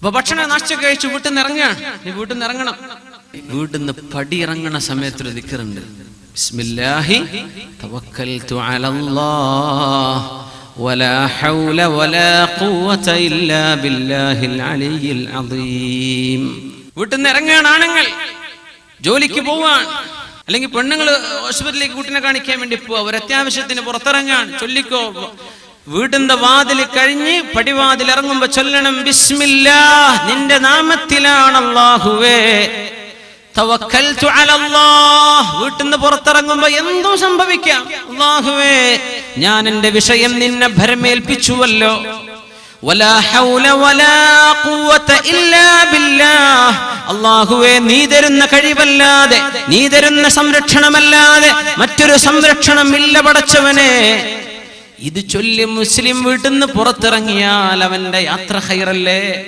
അപ്പൊ ഭക്ഷണം നാശം കഴിച്ചു വീട്ടിൽ നിന്ന് ഇറങ്ങുകയാണ് നീ വീട്ടിൽ നിന്ന് ഇറങ്ങണം വീട്ടിൽ നിന്ന് പടി ഇറങ്ങണ സമയത്തൊരു ദിക്കറുണ്ട് ബിസ്മില്ലാഹി തവക്കൽതു അലല്ലാഹ് ولا حول ولا قوة إلا بالله العلي العظيم വീട്ടിൽ നിന്ന് ഇറങ്ങുകയാണ് ആണുങ്ങൾ ജോലിക്ക് പോവാൻ അല്ലെങ്കിൽ പെണ്ണുങ്ങൾ ഹോസ്പിറ്റലിലേക്ക് കുട്ടിനെ കാണിക്കാൻ വേണ്ടി പോവാ ഒരു അത്യാവശ്യത്തിന് പുറത്തിറങ്ങാൻ ചൊല്ലിക്കോ വീടിന്റെ വാതിൽ കഴിഞ്ഞ് പടിവാതിൽ ഇറങ്ങുമ്പോ ചൊല്ലണം ബിസ്മില്ലാ നിന്റെ നാമത്തിലാണ് അലല്ലാഹ്. വീട്ടിൽ നിന്ന് പുറത്തിറങ്ങുമ്പോ എന്തോ സംഭവിക്കാം. അല്ലാഹുവേ ഞാൻ എന്റെ വിഷയം നിന്നെ ഭരമേൽപ്പിച്ചുവല്ലോ. അല്ലാഹുവേ നീ തരുന്ന കഴിവല്ലാതെ നീ തരുന്ന സംരക്ഷണമല്ലാതെ മറ്റൊരു സംരക്ഷണം ഇല്ല പടച്ചവനെ. ഇത് ചൊല്ലി മുസ്ലിം വീട്ടിൽ നിന്ന് പുറത്തിറങ്ങിയാൽ അവന്റെ യാത്ര ഹൈറല്ലേ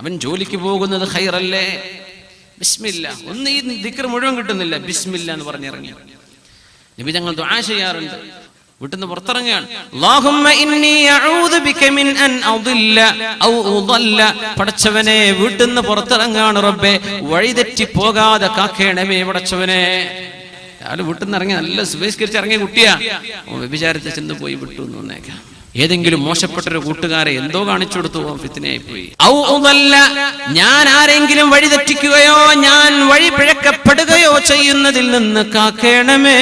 അവൻ ജോലിക്ക് പോകുന്നത് ഹൈറല്ലേ ബിസ്മില്ല. ഒന്ന് ഈ ദിക്കർ മുഴുവൻ കിട്ടുന്നില്ല. ബിസ്മില്ല എന്ന് പറഞ്ഞിറങ്ങി. നബി ഞങ്ങൾ ദുആ ചെയ്യാറുണ്ട്. വീട്ടിൽ നിന്ന് പുറത്തിറങ്ങുകയാണ് പടച്ചവനെ വീട്ടിൽ നിന്ന് പുറത്തിറങ്ങാണ് റബ്ബെ. വഴിതെറ്റി പോകാതെ കാക്കേണമേ പടച്ചവനെ. അയാൾ വീട്ടിൽ നിന്ന് ഇറങ്ങി നല്ല സുബഹിസ്കരിച്ച് ഇറങ്ങിയ കുട്ടിയാ വ്യഭിചാരത്തെ ചെന്ന് പോയി വിട്ടു എന്ന് വന്നേക്കാം ഏതെങ്കിലും മോശപ്പെട്ട ഒരു കൂട്ടുകാരെ എന്തോ കാണിച്ചു കൊടുത്തു ഫിത്തിനായി പോയി ഞാൻ ആരെങ്കിലും വഴി തെറ്റിക്കുകയോ ഞാൻ വഴി പിഴക്കപ്പെടുകയോ ചെയ്യുന്നതിൽ നിന്ന് കാക്കേണമേ.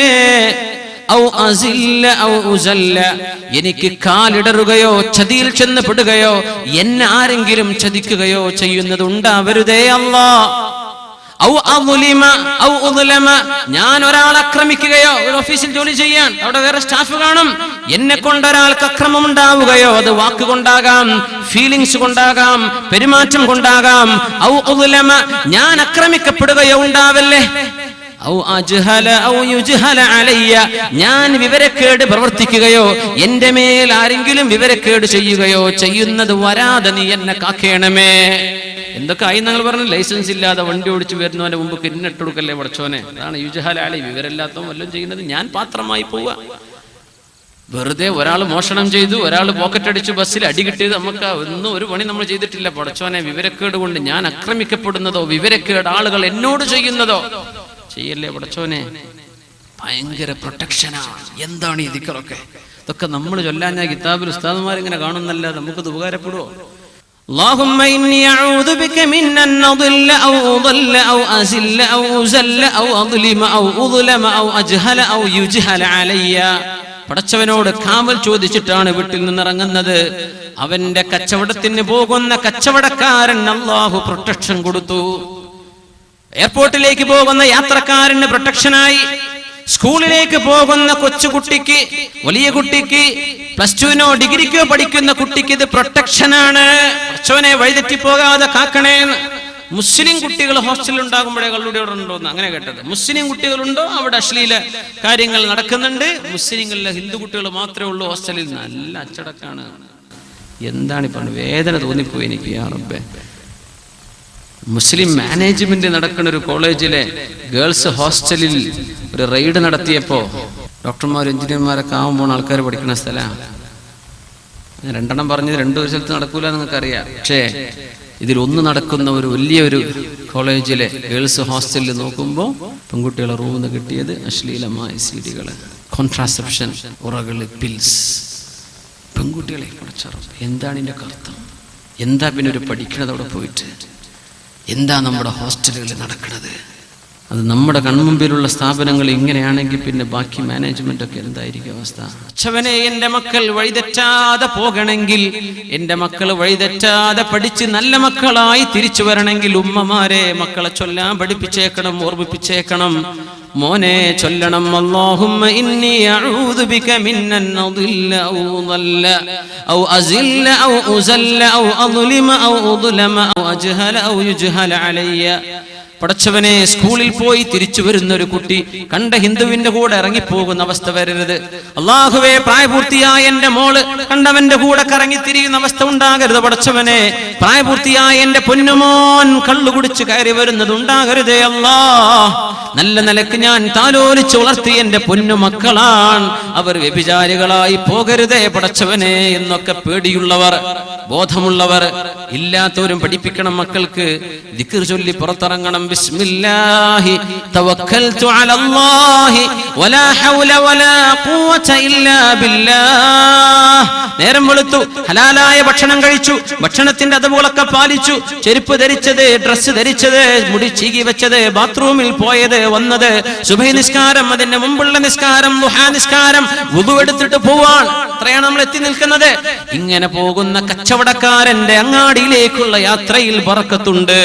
എനിക്ക് കാലിടറുകയോ ചതിയിൽ ചെന്നപ്പെടുകയോ എന്നെ ആരെങ്കിലും ചതിക്കുകയോ ചെയ്യുന്നത് ഉണ്ടാവരുതേ അല്ലാ. ഞാൻ ഒരാളെ ആക്രമിക്കുകയോ ഒരു ഓഫീസിൽ ജോലി ചെയ്യാൻ അവിടെ വേറെ സ്റ്റാഫ് കാണും. എന്നെ കൊണ്ട് ഒരാൾക്ക് അക്രമം ഉണ്ടാവുകയോ അത് വാക്കുകൊണ്ടാകാം ഫീലിങ്സ് കൊണ്ടാകാം പെരുമാറ്റം കൊണ്ടാകാം. ഔ ഉദ്ലമ ഞാൻ ആക്രമിക്കപ്പെടുകയോ ഉണ്ടാവല്ലേ? ഞാൻ വിവരക്കേട് പ്രവർത്തിക്കുകയോ എന്റെ മേൽ ആരെങ്കിലും വിവരക്കേട് ചെയ്യുകയോ ചെയ്യുന്നത് വരാതെ നീ എന്നെ കാക്കേണമേ. എന്തൊക്കെ ആയി നിങ്ങൾ പറഞ്ഞു ലൈസൻസ് ഇല്ലാതെ വണ്ടി ഓടിച്ചു വരുന്നവന്റെ മുമ്പ് കിന്നിട്ട് കൊടുക്കല്ലേ പഠിച്ചോനെ അതാണ് യുജഹാല അലി വിവരമില്ലാത്തവൻ വല്ലതും ചെയ്യുന്നത്. ഞാൻ പാത്രമായി പോവുക. വെറുതെ ഒരാൾ മോഷണം ചെയ്തു ഒരാൾ പോക്കറ്റ് അടിച്ചു ബസ്സിൽ അടി കിട്ടിയത് നമുക്ക് ഒന്നും ഒരു പണി നമ്മൾ ചെയ്തിട്ടില്ല. പടച്ചോനെ വിവരക്കേട് കൊണ്ട് ഞാൻ ആക്രമിക്കപ്പെടുന്നതോ വിവരക്കേട് ആളുകൾ എന്നോട് ചെയ്യുന്നതോ? ചെയ്യല്ലേ പടച്ചോനെ? ഭയങ്കര പ്രൊട്ടക്ഷനാണ് എന്താണ് ഈ ദിക്കറൊക്കെ ഇതൊക്കെ നമ്മൾ ചൊല്ലാൻ ഞാൻ കിതാബിൽ ഉസ്താദുമാരിങ്ങനെ കാണുന്നല്ല നമുക്കത് ഉപകാരപ്പെടുവോ? اللهم إني أعوذ بك من أن أضل أو أضل أو أزل أو أزل أو أظلم أو أظلم أو أجهل أو يجهل علي പടച്ചവനോട് കാവൽ ചോദിച്ചിട്ടാണ് വീട്ടിൽ നിന്നിറങ്ങുന്നത് അവന്റെ കച്ചവടത്തിന് പോകുന്ന കച്ചവടക്കാരൻ അള്ളാഹു പ്രൊട്ടക്ഷൻ കൊടുത്തു എയർപോർട്ടിലേക്ക് പോകുന്ന യാത്രക്കാരന് പ്രൊട്ടക്ഷനായി സ്കൂളിലേക്ക് പോകുന്ന കൊച്ചുകുട്ടിക്ക് വലിയ കുട്ടിക്ക് പ്ലസ് ടുവിനോ ഡിഗ്രിക്കോ പഠിക്കുന്ന കുട്ടിക്ക് ഇത് പ്രൊട്ടക്ഷനാണ് അച്ഛനെ വഴിതെറ്റി പോകാതെ കാക്കണേ മുസ്ലിം കുട്ടികൾ ഹോസ്റ്റലിൽ ഉണ്ടാകുമ്പോഴേ കള്ളുടെ അവിടെ ഉണ്ടോ എന്ന് അങ്ങനെ കേട്ടത്. മുസ്ലിം കുട്ടികളുണ്ടോ? അവിടെ അശ്ലീല കാര്യങ്ങൾ നടക്കുന്നുണ്ട്. മുസ്ലിങ്ങളിലെ ഹിന്ദു കുട്ടികൾ മാത്രമേ ഉള്ളൂ ഹോസ്റ്റലിൽ നല്ല അച്ചടക്കാണ്. എന്താണ് ഇപ്പൊ വേദന തോന്നിപ്പോയി എനിക്ക്. യാ റബ്ബേ. മുസ്ലിം മാനേജ്മെന്റ് നടക്കുന്ന ഒരു കോളേജിലെ ഗേൾസ് ഹോസ്റ്റലിൽ ഒരു റെയ്ഡ് നടത്തിയപ്പോ ഡോക്ടർമാരും എഞ്ചിനീയർമാരൊക്കെ ആവുമ്പോൾ ആൾക്കാർ പഠിക്കുന്ന സ്ഥലമാണ് രണ്ടെണ്ണം പറഞ്ഞത് രണ്ടു ഒരു സ്ഥലത്ത് നടക്കൂല നിങ്ങൾക്കറിയാം. പക്ഷേ ഇതിലൊന്ന് നടക്കുന്ന ഒരു വലിയൊരു കോളേജിലെ ഗേൾസ് ഹോസ്റ്റലിൽ നോക്കുമ്പോൾ പെൺകുട്ടികളെ റൂമിൽ കിട്ടിയത് അശ്ലീലമായ സീഡികൾ കോൺട്രാസെപ്ഷൻ ഉറകൾ പിൽസ് പെൺകുട്ടികളെ പഠിച്ചറ എന്താണ് ഇതിന്റെ അർത്ഥം? എന്താ പിന്നെ ഒരു പഠിക്കണതവിടെ പോയിട്ട്? എന്താ നമ്മുടെ ഹോസ്റ്റലുകളിൽ നടക്കുന്നത്? അത് നമ്മുടെ കൺമുമ്പിലുള്ള സ്ഥാപനങ്ങൾ ഇങ്ങനെയാണെങ്കിൽ പിന്നെ ബാക്കി മാനേജ്മെന്റ് ഒക്കെ എന്തായിരിക്കും അവസ്ഥ? അച്ഛവനെ എന്റെ മക്കൾ വഴിതെറ്റാതെ പോകണമെങ്കിൽ എന്റെ മക്കൾ വഴിതെറ്റാതെ പഠിച്ച് നല്ല മക്കളായി തിരിച്ചു വരണമെങ്കിൽ ഉമ്മമാരെ മക്കളെ ചൊല്ലാൻ പഠിപ്പിച്ചേക്കണം ഓർമ്മിപ്പിച്ചേക്കണം. മോനെ ചൊല്ലണം. അല്ലാഹുമ്മ ഇന്നി ബിക ഔ അസില്ല ഔ ഉസല്ല ഔ ഔ ഔ അജ്ഹല ഔ യുജ്ഹല അലയ്യ. പടച്ചവനെ സ്കൂളിൽ പോയി തിരിച്ചു വരുന്ന ഒരു കുട്ടി കണ്ട ഹിന്ദുവിന്റെ കൂടെ ഇറങ്ങിപ്പോകുന്ന അവസ്ഥ വരരുത്. അള്ളാഹുവെ പ്രായപൂർത്തിയായ എന്റെ മോൾ കണ്ടവന്റെ കൂടെ കറങ്ങി തിരിയുന്ന അവസ്ഥ ഉണ്ടാകരുത് പടച്ചവനെ. പ്രായപൂർത്തിയായ എന്റെ പൊന്നുമോൻ കള്ളു കുടിച്ച് കയറി വരുന്നത് ഉണ്ടാകരുതേ അല്ലാ. നല്ല നിലയ്ക്ക് ഞാൻ താലോലിച്ച് വളർത്തി എന്റെ പൊന്നുമക്കളാണ്. അവർ വ്യഭിചാരികളായി പോകരുതേ പടച്ചവനെ എന്നൊക്കെ പേടിയുള്ളവർ ബോധമുള്ളവർ ഇല്ലാത്തവരും പഠിപ്പിക്കണം മക്കൾക്ക് ദിക്ർ ചൊല്ലി പുറത്തിറങ്ങണം ബിസ്മില്ലാഹി തവക്കൽതു അലല്ലാഹി വലാ ഹൗല വലാ ഖുവത ഇല്ലാ ബില്ലാഹ്. നേരം വെളുത്തു ഹലാലായ ഭക്ഷണം കഴിച്ചു ഭക്ഷണത്തിന്റെ അതുപോലൊക്കെ പാലിച്ചു ചെരുപ്പ് ധരിച്ചത് ഡ്രസ്സ് ധരിച്ചത് മുടി ചീകി വെച്ചത് ബാത്റൂമിൽ പോയത് വന്നത് സുബൈ നിസ്കാരം അതിന്റെ മുമ്പുള്ള നിസ്കാരം ദുഹാ നിസ്കാരം വുദു എടുത്തിട്ട് പോവാൻ. അത്രയാണ് നമ്മൾ എത്തി നിൽക്കുന്നത്. ഇങ്ങനെ പോകുന്ന കച്ചവടക്കാരന്റെ അങ്ങാടിയിലേക്കുള്ള യാത്രയിൽ ബറക്കത്തുണ്ട്.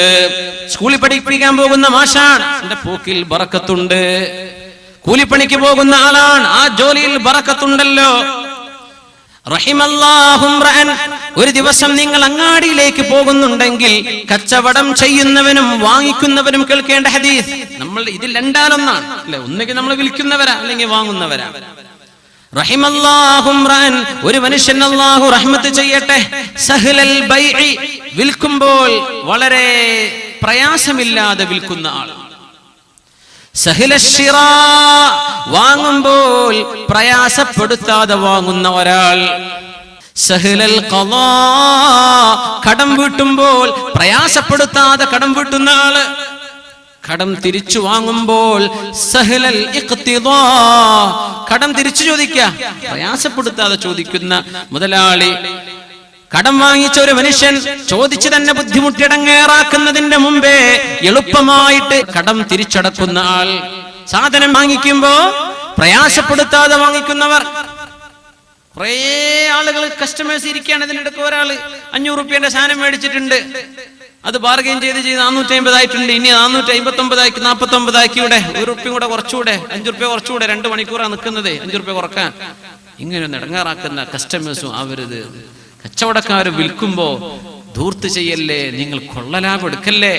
സ്കൂളിൽ പഠിപ്പിക്കാൻ പോകുന്ന മാഷാണ് എന്റെ പോക്കിൽ ബറക്കത്തുണ്ട്. കൂലിപ്പണിക്ക് പോകുന്ന ആളാണ് ആ ജോലിയിൽ ബറക്കത്തുണ്ടല്ലോ. ഒരു ദിവസം നിങ്ങൾ അങ്ങാടിയിലേക്ക് പോകുന്നുണ്ടെങ്കിൽ കച്ചവടം ചെയ്യുന്നവനും വാങ്ങിക്കുന്നവനും കേൾക്കേണ്ട ഹദീസ്. നമ്മൾ ഇതിൽ രണ്ടാലൊന്നാണ് അല്ലെ? ഒന്നുകിൽ നമ്മൾ വിൽക്കുന്നവരാ അല്ലെങ്കിൽ വാങ്ങുന്നവരാ. ഒരു മനുഷ്യൻ അല്ലാഹു റഹ്മത്ത് ചെയ്യട്ടെ. സഹ്ലൽ വിൽക്കുമ്പോൾ വളരെ പ്രയാസമില്ലാതെ വിൽക്കുന്ന ആൾ. സഹില ഷിറാ വാങ്ങുമ്പോൾ പ്രയാസപ്പെടുത്താതെ വാങ്ങുന്ന ഒരാൾ. സഹിലൽ കടം വീട്ടുമ്പോൾ പ്രയാസപ്പെടുത്താതെ കടം വീട്ടുന്ന ആൾ. കടം തിരിച്ചു വാങ്ങുമ്പോൾ സഹലൽ കടം തിരിച്ചു ചോദിക്ക പ്രയാസപ്പെടുത്താതെ ചോദിക്കുന്ന മുതലാളി കടം വാങ്ങിച്ച ഒരു മനുഷ്യൻ ചോദിച്ചു തന്നെ ബുദ്ധിമുട്ടിടങ്ങേറാക്കുന്നതിന്റെ മുമ്പേ എളുപ്പമായിട്ട് കടം തിരിച്ചടക്കുന്ന ആൾ സാധനം വാങ്ങിക്കുമ്പോ പ്രയാസപ്പെടുത്താതെ വാങ്ങിക്കുന്നവർ. കുറേ ആളുകൾ കസ്റ്റമേഴ്സ് ഇരിക്കുകയാണ് ഇതിനിടയ്ക്ക് ഒരാൾ അഞ്ഞൂറ് റുപ്യന്റെ സാധനം മേടിച്ചിട്ടുണ്ട്. അത് ബാർഗെയിൻ ചെയ്ത് ചെയ്ത് നാനൂറ്റി അമ്പതായിട്ടുണ്ട് ഇനി നാനൂറ്റി അമ്പത്തി ഒമ്പതാക്കി നാൽപ്പത്തി ഒമ്പതാക്കി ഇവിടെ ഒരു റുപ്യ കൂടെ കുറച്ചുകൂടെ അഞ്ചു റുപ്യ കുറച്ചുകൂടെ രണ്ട് മണിക്കൂറാണ് നിൽക്കുന്നത്. അഞ്ചു റുപ്യ കുറയ്ക്കാൻ. ഇങ്ങനെ ഒന്ന് ഇടങ്ങാറാക്കുന്ന കസ്റ്റമേഴ്സും ആവരുത്. കച്ചവടക്കാർ വിൽക്കുമ്പോ ധൂർത്ത് ചെയ്യല്ലേ? നിങ്ങൾ കൊള്ളലാഭം എടുക്കല്ലേ?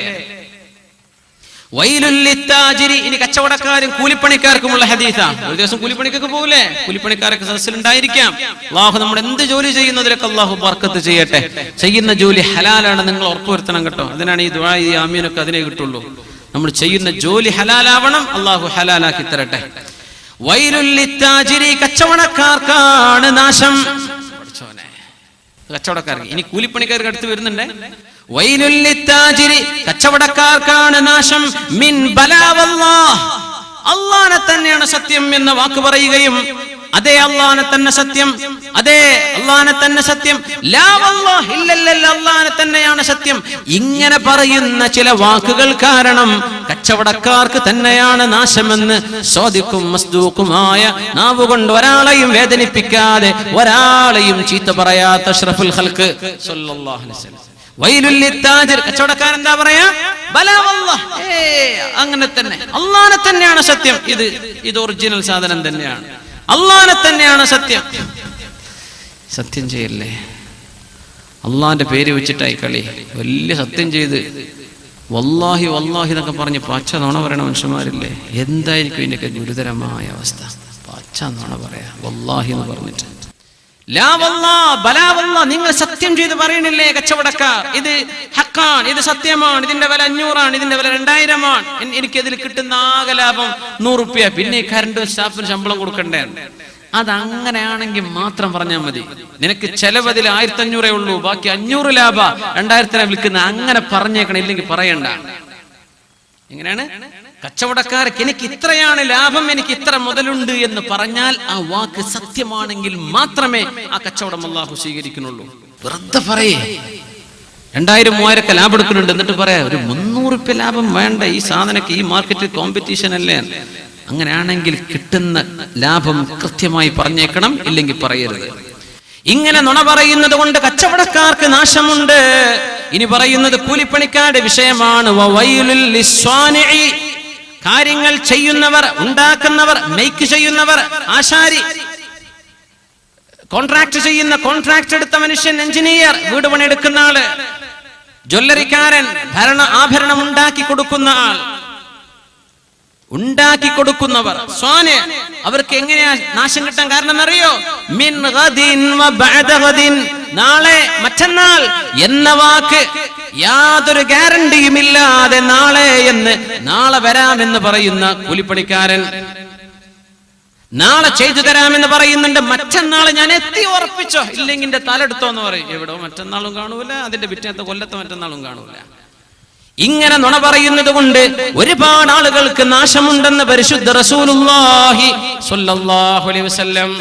വൈലുല്ലിത്താജിരി ഇനി കച്ചവടക്കാരും കൂലിപ്പണിക്കാർക്കുമുള്ള ഹദീസാണ് ഒരു ദിവസം കൂലിപ്പണിക്കൊക്കെ പോകില്ലേ കൂലിപ്പണിക്കാരൊക്കെ സദസ്സിലുണ്ടായിരിക്കാം. അള്ളാഹു നമ്മൾ എന്ത് ജോലി ചെയ്യുന്നതിലൊക്കെ അള്ളാഹു ബർക്കത്ത് ചെയ്യട്ടെ. ചെയ്യുന്ന ജോലി ഹലാലാണ് നിങ്ങൾ ഉറപ്പുവരുത്തണം കേട്ടോ. അതിനാണ് ഈ ദുആ ഈ ആമീനൊക്കെ അതിനെ കിട്ടുള്ളൂ. നമ്മൾ ചെയ്യുന്ന ജോലി ഹലാലാവണം അള്ളാഹു ഹലാലാക്കി തരട്ടെ. വൈലുല്ലിത്താജിരി കച്ചവടക്കാർക്കാണ് നാശം. കച്ചവടക്കാർക്ക് ഇനി കൂലിപ്പണിക്കാർക്ക് അടുത്ത് വരുന്നുണ്ടേ? കച്ചവടക്കാർക്കാണ് നാശം. മിൻ അള്ളാനെ തന്നെയാണ് സത്യം എന്ന വാക്ക് പറയുകയും അതേ അള്ളാനെ തന്നെ സത്യം അതേ അള്ളാനെ തന്നെ സത്യം. അള്ളാനെ തന്നെയാണ് സത്യം. ഇങ്ങനെ പറയുന്ന ചില വാക്കുകൾ കാരണം കച്ചവടക്കാർക്ക് തന്നെയാണ് നാശമെന്ന് സ്വാദിക്കും മസ്തൂക്കുമായ നാവ് കൊണ്ട് ഒരാളെയും വേദനിപ്പിക്കാതെ ഒരാളെയും ചീത്ത പറയാത്ത അഷ്റഫുൽ ഹൽക്ക് സല്ലല്ലാഹു അലൈഹി വസല്ലം. കച്ചവടക്കാരൻ എന്താ പറയാ? അങ്ങനെ തന്നെ. അള്ളാനെ തന്നെയാണ് സത്യം. ഇത് ഇത് ഒറിജിനൽ സാധനം തന്നെയാണ്. അള്ളാനെ തന്നെയാണ് സത്യം. സത്യം ചെയ്യല്ലേ? അള്ളാന്റെ പേര് വെച്ചിട്ടായി കളി. വലിയ സത്യം ചെയ്ത്. വല്ലാഹി വല്ലാഹി എന്നൊക്കെ പറഞ്ഞ് പച്ച നുണ പറയണ മനുഷ്യന്മാരില്ലേ? എന്തായിരിക്കും ഇതിന്റെയൊക്കെ ഗുരുതരമായ അവസ്ഥ? പച്ച നുണ പറയാ. വല്ലാഹി എന്ന് പറഞ്ഞിട്ട്. നിങ്ങൾ സത്യം ചെയ്ത് പറയണില്ലേ കച്ചവടക്കാർ? ഇത് ഹക്കാണ് ഇത് സത്യമാണ് ഇതിന്റെ വില അഞ്ഞൂറാണ് ഇതിന്റെ വില രണ്ടായിരമാണ്. എനിക്ക് ഇതിൽ കിട്ടുന്ന ആകെ ലാഭം നൂറുപ്യ പിന്നെ ഈ കറണ്ട് സ്റ്റാഫിന് ശമ്പളം കൊടുക്കണ്ടേ? അത് അങ്ങനെയാണെങ്കിൽ മാത്രം പറഞ്ഞാൽ മതി. നിനക്ക് ചെലവതിൽ ആയിരത്തി അഞ്ഞൂറേ ഉള്ളൂ ബാക്കി അഞ്ഞൂറ് ലാഭ രണ്ടായിരത്തിനെ വിൽക്കുന്ന അങ്ങനെ പറഞ്ഞേക്കണം ഇല്ലെങ്കിൽ പറയണ്ട. എങ്ങനെയാണ്? കച്ചവടക്കാർക്ക് എനിക്ക് ഇത്രയാണ് ലാഭം എനിക്ക് ഇത്ര മുതലുണ്ട് എന്ന് പറഞ്ഞാൽ ആ വാക്ക് സത്യമാണെങ്കിൽ മാത്രമേ ആ കച്ചവടം അള്ളാഹു സ്വീകരിക്കുന്നുള്ളൂ. വെറുതെ പറയേ. രണ്ടായിരം മൂവായിരൊക്കെ ലാഭം എടുക്കുന്നുണ്ട് എന്നിട്ട് പറയാ ഒരു മുന്നൂറ് റുപ്യ ലാഭം വേണ്ട. ഈ സാധനക്ക് ഈ മാർക്കറ്റ് കോമ്പറ്റീഷൻ അല്ലേ? അങ്ങനെയാണെങ്കിൽ കിട്ടുന്ന ലാഭം കൃത്യമായി പറഞ്ഞേക്കണം ഇല്ലെങ്കിൽ പറയരുത്. ഇങ്ങനെ നുണ പറയുന്നത് കൊണ്ട് കച്ചവടക്കാർക്ക് നാശമുണ്ട്. ഇനി പറയുന്നത് കൂലിപ്പണിക്കാരുടെ വിഷയമാണ്. കാര്യങ്ങൾ ചെയ്യുന്നവർ ഉണ്ടാക്കുന്നവർ മേക്ക് ചെയ്യുന്നവർ ആശാരി കോൺട്രാക്ട് ചെയ്യുന്ന കോൺട്രാക്ട് എടുത്ത മനുഷ്യൻ എഞ്ചിനീയർ വീട് പണിയെടുക്കുന്ന ആൾ ജ്വല്ലറിക്കാരൻ ഭരണ ആഭരണം ഉണ്ടാക്കി കൊടുക്കുന്ന ആൾ ഉണ്ടാക്കി കൊടുക്കുന്നവർ. സ്വാന് അവർക്ക് എങ്ങനെയാ നാശം കിട്ടാൻ കാരണം എന്നറിയോ മിൻ നാളെ മറ്റന്നാൾ എന്ന വാക്ക് യാതൊരു ഗ്യാരണ്ടിയും ഇല്ലാതെ നാളെ എന്ന് നാളെ വരാമെന്ന് പറയുന്ന കൂലിപ്പണിക്കാരൻ. നാളെ ചെയ്തു തരാമെന്ന് പറയുന്നുണ്ട്. മറ്റന്നാൾ ഞാൻ എത്തി ഉറപ്പിച്ചോ? ഇല്ലെങ്കിൽ തലെടുത്തോ എന്ന് പറയും. എവിടോ മറ്റന്നാളും കാണൂല അതിന്റെ പിറ്റേത്തെ കൊല്ലത്തെ മറ്റന്നാളും കാണൂല. ഇങ്ങനെ നുണ പറയുന്നത് കൊണ്ട് ഒരുപാട് ആളുകൾക്ക് നാശമുണ്ടെന്ന് പരിശുദ്ധ റസൂലുള്ളാഹി സ്വല്ലല്ലാഹു അലൈഹി വസല്ലം